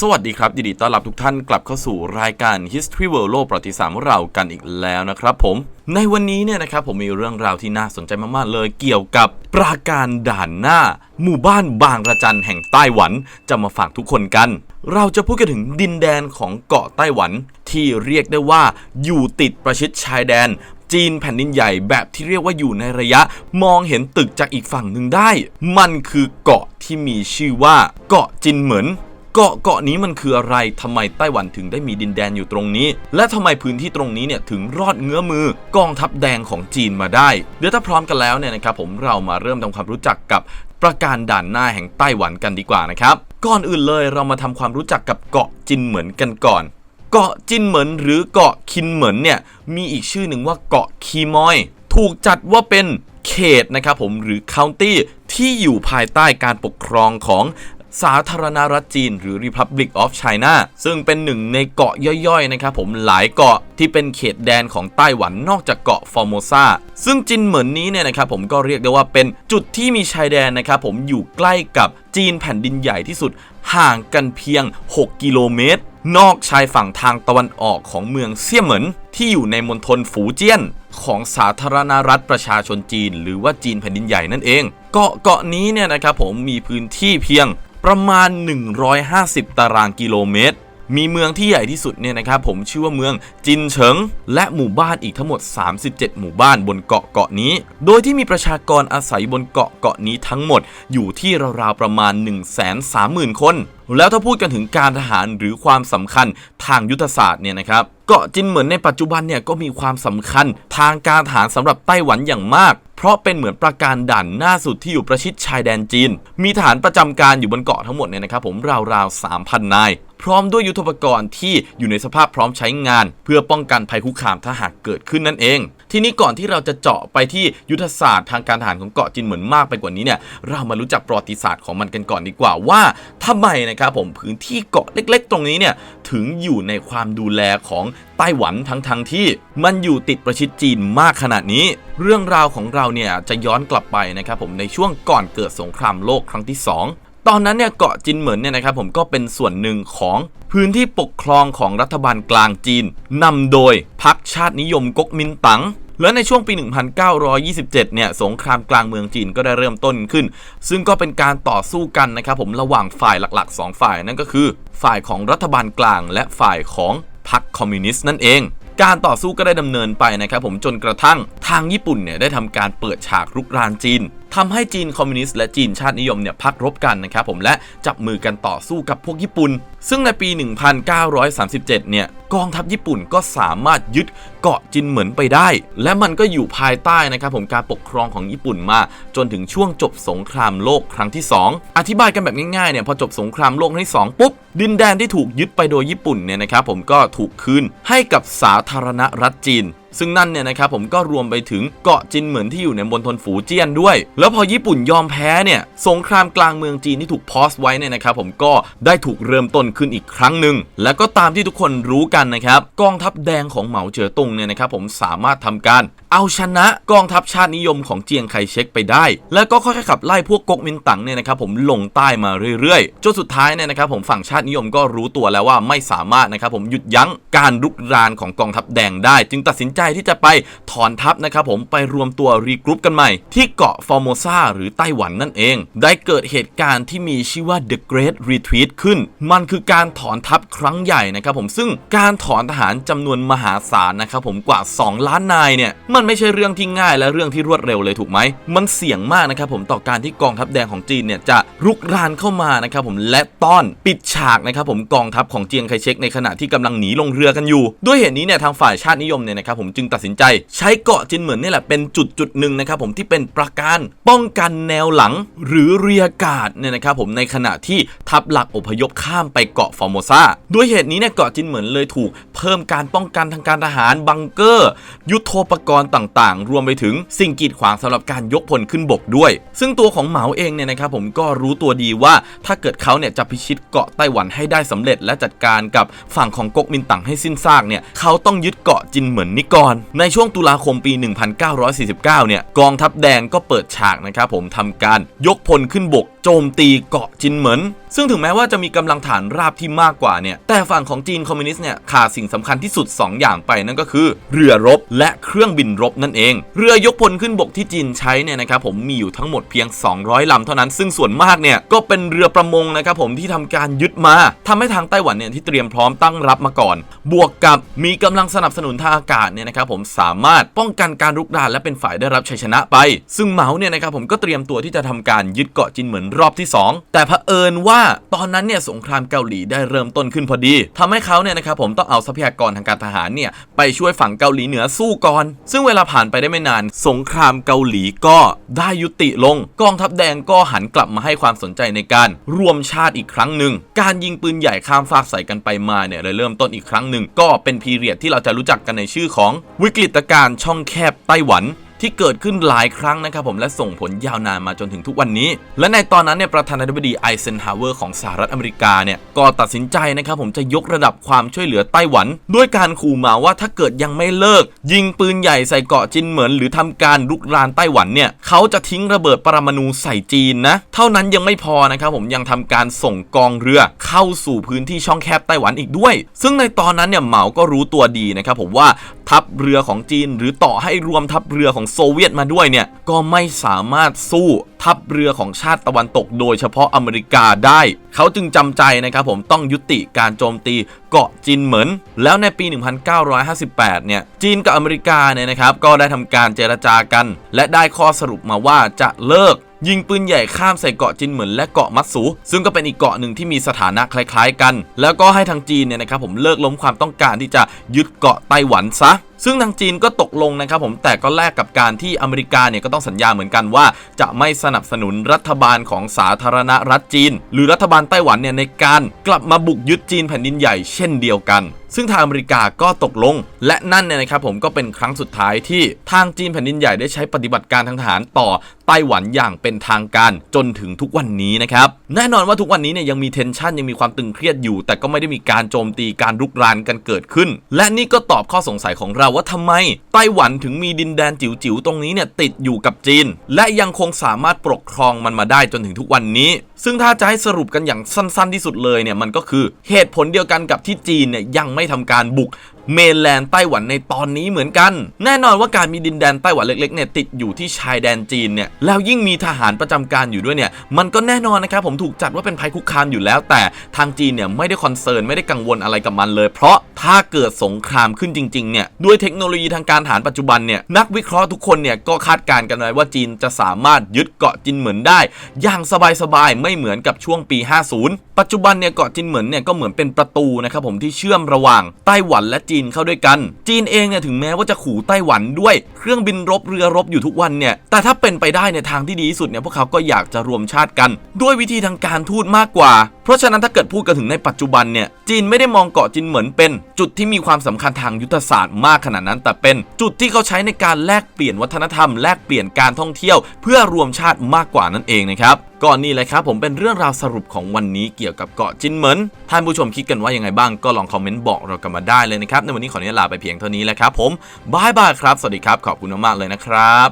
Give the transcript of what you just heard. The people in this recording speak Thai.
สวัสดีครับยินดีต้อนรับทุกท่านกลับเข้าสู่รายการ History World โลกประวัติศาสตร์ของเรากันอีกแล้วนะครับผมในวันนี้เนี่ยนะครับผมมีเรื่องราวที่น่าสนใจมากๆ เลยเกี่ยวกับปราการด่านหน้า หมู่บ้านบางระจันแห่งไต้หวันจะมาฝากทุกคนกัน เราจะพูดกันถึงดินแดนของเกาะไต้หวัน ที่เรียกได้ว่าอยู่ติดประชิดชายแดนจีนแผ่นดินใหญ่แบบที่เรียกว่าอยู่ในระยะ มองเห็นตึกจากอีกฝั่งหนึ่งได้ มันคือเกาะที่มีชื่อว่าเกาะจินเหมิน เกาะเกาะนี้มันคืออะไรทำไมไต้หวันถึงได้มีดินแดนอยู่ตรงนี้ และทำไมพื้นที่ตรงนี้เนี่ยถึงรอดเงื้อมือกองทัพแดงของจีนมาได้ เดี๋ยวถ้าพร้อมกันแล้วเนี่ยนะครับผมเรามาเริ่มทำความรู้จักกับประการด่านหน้าแห่งไต้หวันกันดีกว่านะครับ ก่อนอื่นเลยเรามาทำความรู้จักกับเกาะจินเหมินกันก่อน เกาะจินเหมินหรือเกาะคินเหมินเนี่ยมีอีกชื่อหนึ่งว่าเกาะคีมอย ถูกจัดว่าเป็นเขตนะครับผมหรือ county ที่อยู่ภายใต้การปกครองของ สาธารณรัฐจีน หรือ Republic of China ซึ่งเป็นหนึ่งในเกาะย่อยๆนะครับผมหลายเกาะที่เป็นเขตแดนของไต้หวันนอกจากเกาะฟอร์โมซาซึ่งจินเหมินนี้เนี่ยนะครับผมก็เรียกได้ว่าเป็นจุดที่มีชายแดนนะครับผมอยู่ใกล้กับจีนแผ่นดินใหญ่ที่สุดห่างกันเพียง 6 กิโลเมตร นอกชายฝั่งทางตะวันออกของเมืองเซี่ยเหมินที่อยู่ในมณฑลฝูเจี้ยน ของสาธารณรัฐประชาชนจีน หรือว่าจีนแผ่นดินใหญ่นั่นเอง เกาะเกาะนี้เนี่ยนะครับผมมีพื้นที่เพียง ประมาณ 150 ตารางกิโลเมตร มีเมืองที่ใหญ่ที่สุดเนี่ยนะครับผมชื่อว่าเมืองจินเฉิง และหมู่บ้านอีกทั้งหมด 37 หมู่บ้านบนเกาะเกาะนี้ โดยที่มีประชากรอาศัยบนเกาะเกาะนี้ทั้งหมดอยู่ที่ราวๆประมาณ 130,000 คน แล้วถ้าพูดกันถึงการทหารหรือความสำคัญทางยุทธศาสตร์เนี่ยนะครับเกาะจินเหมือนในปัจจุบันเนี่ยก็มีความสำคัญทางการทหารสำหรับไต้หวันอย่างมากเพราะเป็นเหมือนประการด่านหน้าสุดที่อยู่ประชิดชายแดนจีน มีฐานประจำการอยู่บนเกาะทั้งหมดเนี่ยนะครับผมราวๆ 3,000 นาย พร้อมด้วยยุทธปกรณ์ที่อยู่ในสภาพพร้อมใช้งาน เพื่อป้องกันภัยคุกคามถ้าหากเกิดขึ้นนั่นเอง ทีนี้ก่อนที่เราจะเจาะไปที่ยุทธศาสตร์ทางการทหารของเกาะจินเหมือนมากไปกว่านี้เนี่ยเรามารู้จักประวัติศาสตร์ของมันกันก่อนดีกว่าว่าทำไมนะครับผมพื้นที่เกาะเล็ก ๆ ตรงนี้เนี่ยถึงอยู่ในความดูแลของไต้หวันทั้งๆทที่มันอยู่ติดประชิดจีนมากขนาดนี้ เรื่องราวของเราเนี่ยจะย้อนกลับไปนะครับผมในช่วงก่อนเกิดสงครามโลกครั้งที่ 2 ตอนนั้นเนี่ยเกาะจินเหมินเนี่ยนะครับผมก็เป็นส่วนหนึ่งของ พื้นที่ปกครองของรัฐบาลกลางจีนนำโดยพรรคชาตินิยมก๊กมินตั๋งและในช่วงปี 1927 เนี่ย สงครามกลางเมืองจีนก็ได้เริ่มต้นขึ้น ซึ่งก็เป็นการต่อสู้กันนะครับผมระหว่างฝ่ายหลักๆ 2 ฝ่ายนั่นก็คือ ฝ่ายของรัฐบาลกลางและฝ่ายของพรรคคอมมิวนิสต์นั่นเอง การต่อสู้ก็ได้ดำเนินไปนะครับผมจนกระทั่งทางญี่ปุ่นเนี่ยได้ทำการเปิดฉากรุกรานจีนทำให้จีนคอมมิวนิสต์และจีนชาตินิยมเนี่ยพักรบกันนะครับผมและจับมือกันต่อสู้กับพวกญี่ปุ่น ซึ่งในปี 1937 เนี่ยกองทัพญี่ปุ่นก็สามารถยึดเกาะจินเหมินไปได้ และมันก็อยู่ภายใต้นะครับผมการปกครองของญี่ปุ่นมาจนถึงช่วงจบสงครามโลกครั้งที่ 2 อธิบายกันแบบง่ายๆเนี่ยพอจบสงครามโลกครั้งที่ 2 ปุ๊บ ดินแดนที่ถูกยึดไปโดยญี่ปุ่นเนี่ยนะครับผมก็ถูกคืนให้กับสาธารณรัฐจีน ซึ่งนั่นเนี่ยนะครับผมก็รวมไปถึงเกาะจินเหมือนที่อยู่ในมณฑลฝูเจี้ยนด้วย แล้วพอญี่ปุ่นยอมแพ้เนี่ยสงครามกลางเมืองจีนที่ถูกพอสไว้เนี่ยนะครับผมก็ได้ถูกเริ่มต้นขึ้นอีกครั้งหนึ่งแล้วก็ตามที่ทุกคนรู้กันนะครับกองทัพแดงของเหมาเจ๋อตงเนี่ยนะครับผมสามารถทำการ เอาชนะกองทัพชาตินิยมของเจียงไคเชกไปได้ แล้วก็ค่อยๆขับไล่พวกก๊กมินตั๋งเนี่ยนะครับผมลงใต้มาเรื่อยๆจนสุดท้ายเนี่ยนะครับผมฝั่งชาตินิยมก็รู้ตัวแล้วว่าไม่สามารถนะครับผมหยุดยั้งการรุกรานของกองทัพแดงได้ จึงตัดสินใจที่จะไปถอนทัพนะครับผมไปรวมตัวรีกรุ๊ปกันใหม่ ที่เกาะฟอร์โมซาหรือไต้หวันนั่นเอง ได้เกิดเหตุการณ์ที่มีชื่อว่า The Great Retreat ขึ้น มันคือการถอนทัพครั้งใหญ่นะครับผมซึ่งการถอนทหารจำนวนมหาศาลนะครับผมกว่า 2 ล้านนายเนี่ยมันไม่ใช่เรื่องที่ง่ายและเรื่องที่รวดเร็วเลยถูกไหมมันเสี่ยงมากนะครับผมต่อการที่กองทัพแดงของจีนเนี่ยจะรุกรานเข้ามานะครับผมและต้อนปิดฉากนะครับผมกองทัพของเจียงไคเชกในขณะที่กำลังหนีลงเรือกันอยู่ ด้วยเหตุนี้เนี่ยทางฝ่ายชาตินิยมเนี่ยนะครับผมจึงตัดสินใจ ใช้เกาะจินเหมือนนี่แหละเป็นจุดจุดหนึ่งนะครับผมที่เป็นประการป้องกันแนวหลังหรือเรียกาดเนี่ยนะครับผมในขณะที่ทัพหลักอพยพข้ามไปเกาะฟอร์โมซาด้วยเหตุนี้เนี่ยเกาะจินเหมือนเลยถูกเพิ่มการป้องกันทางการทหารบังเกอร์ ยุทโธปกรณ์ต่างๆ รวมไปถึงสิ่งกีดขวางสำหรับการยกพลขึ้นบกด้วย ซึ่งตัวของเหมาเองเนี่ยนะครับผมก็รู้ตัวดีว่าถ้าเกิดเขาเนี่ยจะพิชิตเกาะไต้หวันให้ได้สำเร็จ และจัดการกับฝั่งของก๊กมินตั๋งให้สิ้นซากเนี่ยเขาต้องยึดเกาะจินเหมือนนี้ก่อน ในช่วงตุลาคมปี 1949 เนี่ย กองทัพแดงก็เปิดฉากนะครับผมทำการยกพลขึ้นบก โจมตีเกาะจินเหมินซึ่งถึงแม้ว่าจะมีกำลังฐานราบที่มากกว่าเนี่ยแต่ฝั่งของจีนคอมมิวนิสต์เนี่ยขาดสิ่งสำคัญที่สุด 2 อย่างไปนั่นก็คือ เรือรบและเครื่องบินรบนั่นเอง เรือยกพลขึ้นบกที่จีนใช้เนี่ยนะครับผมมีอยู่ทั้งหมดเพียง 200ลำเท่านั้น ซึ่งส่วนมากเนี่ยก็เป็นเรือประมงนะครับผมที่ทำการยึดมาทำให้ทางไต้หวันเนี่ยที่เตรียมพร้อมตั้งรับมาก่อน บวกกับมีกำลังสนับสนุนทางอากาศเนี่ยนะครับผมสามารถป้องกันการรุกรานและเป็นฝ่ายได้รับชัยชนะไป ซึ่งเหมาเนี่ยนะครับผมก็เตรียมตัวที่จะทำการยึดเกาะจินเหมินรอบที่ 2 แต่เผอิญว่าตอนนั้นเนี่ยสงครามเกาหลีได้เริ่มต้นขึ้นพอดีทำให้เขาเนี่ยนะครับผมต้องเอาทรัพยากรทางการทหารเนี่ยไปช่วยฝั่งเกาหลีเหนือสู้ก่อน ซึ่งเวลาผ่านไปได้ไม่นาน สงครามเกาหลีก็ได้ยุติลง กองทัพแดงก็หันกลับมาให้ความสนใจในการรวมชาติอีกครั้งหนึ่ง การยิงปืนใหญ่ข้ามฟากใส่กันไปมาเนี่ยเลยเริ่มต้นอีกครั้งหนึ่งก็เป็นพีเรียดที่เราจะรู้จักกันในชื่อของวิกฤตการณ์ช่องแคบไต้หวัน ที่เกิดขึ้นหลายครั้งนะครับผมและส่งผลยาวนานมาจนถึงทุกวันนี้ และในตอนนั้นเนี่ยประธานาธิบดีไอเซนฮาวเวอร์ของสหรัฐอเมริกาเนี่ยก็ตัดสินใจนะครับผมจะยกระดับความช่วยเหลือไต้หวัน ด้วยการขู่มาว่าถ้าเกิดยังไม่เลิก ยิงปืนใหญ่ใส่เกาะจินเหมินหรือทำการลุกรานไต้หวันเนี่ยเขาจะทิ้งระเบิดปรมาณูใส่จีนนะเท่านั้นยังไม่พอนะครับผมยังทำการส่งกองเรือเข้าสู่พื้นที่ช่องแคบไต้หวันอีกด้วย ซึ่งในตอนนั้นเนี่ยเหมาก็รู้ตัวดีนะครับผมว่าทัพเรือของจีน หรือต่อให้รวมทัพเรือของโซเวียตมาด้วยเนี่ยก็ไม่สามารถสู้ทัพเรือของชาติตะวันตกโดยเฉพาะอเมริกาได้ เขาจึงจำใจนะครับผมต้องยุติการโจมตีเกาะจินเหมินแล้วในปี 1958 เนี่ยจีนกับอเมริกาเนี่ยนะครับก็ได้ทำการเจรจากัน และได้ข้อสรุปมาว่าจะเลิกยิงปืนใหญ่ข้ามใส่เกาะจินเหมินและเกาะมัตสู ซึ่งก็เป็นอีกเกาะหนึ่งที่มีสถานะคล้ายๆกัน แล้วก็ให้ทางจีนเนี่ยนะครับผมเลิกล้มความต้องการที่จะยึดเกาะไต้หวันซะ ซึ่งทางจีนก็ตกลงนะครับผมแต่ก็แลกกับการที่อเมริกาเนี่ยก็ต้องสัญญาเหมือนกันว่า จะไม่สนับสนุนรัฐบาลของสาธารณรัฐจีน หรือรัฐบาลไต้หวันเนี่ยในการกลับมาบุกยึดจีนแผ่นดินใหญ่เช่นเดียวกัน ซึ่งทางอเมริกาก็ตกลง และนั่นเนี่ยนะครับผมก็เป็นครั้งสุดท้ายที่ทางจีนแผ่นดินใหญ่ได้ใช้ปฏิบัติการทางทหารต่อไต้หวันอย่างเป็นทางการจนถึงทุกวันนี้นะครับแน่นอนว่าทุกวันนี้เนี่ยยังมีเทนชันยังมีความตึงเครียดอยู่ แต่ก็ไม่ได้มีการโจมตีการรุกรานกันเกิดขึ้น และนี่ก็ตอบข้อสงสัยของเราว่าทำไม ไต้หวันถึงมีดินแดนจิ๋วๆตรงนี้เนี่ยติดอยู่กับจีน และยังคงสามารถปกครองมันมาได้จนถึงทุกวันนี้ ซึ่งถ้าจะให้สรุปกันอย่างสั้นๆที่สุดเลยเนี่ยมันก็คือเหตุผลเดียวกันกับที่จีนเนี่ยยังไม่ทำการบุก เมนแลนด์ไต้หวันในตอนนี้เหมือนกัน แน่นอนว่าการมีดินแดนไต้หวันเล็กๆเนี่ยติดอยู่ที่ชายแดนจีนเนี่ยแล้วยิ่งมีทหารประจำการอยู่ด้วยเนี่ยมันก็แน่นอนนะครับผมถูกจัดว่าเป็นภัยคุกคามอยู่แล้ว แต่ทางจีนเนี่ยไม่ได้คอนเซิร์นไม่ได้กังวลอะไรกับมันเลย เพราะถ้าเกิดสงครามขึ้นจริงๆเนี่ยด้วยเทคโนโลยีทางการทหารปัจจุบันเนี่ยนักวิเคราะห์ทุกคนเนี่ยก็คาดการณ์กันไว้ว่าจีนจะสามารถยึดเกาะจินเหมินได้ อย่างสบายๆไม่เหมือนกับช่วงปี 50 ปัจจุบันเนี่ยเกาะจินเหมินเนี่ยก็เหมือนเป็นประตูนะครับผมที่เชื่อมระหว่างไต้หวันและจีนเข้าด้วยกัน จีนเองเนี่ยถึงแม้ว่าจะขู่ไต้หวันด้วย เครื่องบินรบเรือรบอยู่ทุกวันเนี่ย แต่ถ้าเป็นไปได้ในทางที่ดีที่สุดเนี่ยพวกเขาก็อยากจะรวมชาติกัน ด้วยวิธีทางการทูตมากกว่า เพราะฉะนั้นถ้าเกิดพูดกันถึงในปัจจุบันเนี่ยจีนไม่ได้มองเกาะจินเหมินเป็น จุดที่มีความสำคัญทางยุทธศาสตร์มากขนาดนั้น แต่เป็นจุดที่เขาใช้ในการแลกเปลี่ยนวัฒนธรรม แลกเปลี่ยนการท่องเที่ยว เพื่อรวมชาติมากกว่านั่นเองนะครับก่อนนี้เลยครับผมเป็นเรื่องราวสรุปของวันนี้เกี่ยวกับเกาะจินเหมินท่านผู้ชมคิดกันว่ายังไงบ้างก็ลองคอมเมนต์บอกเรากันมาได้เลยนะครับในวันนี้ขออนุญาตลาไปเพียงเท่านี้แหละครับผมบายบายครับ สวัสดีครับ ขอบคุณมากๆเลยนะครับ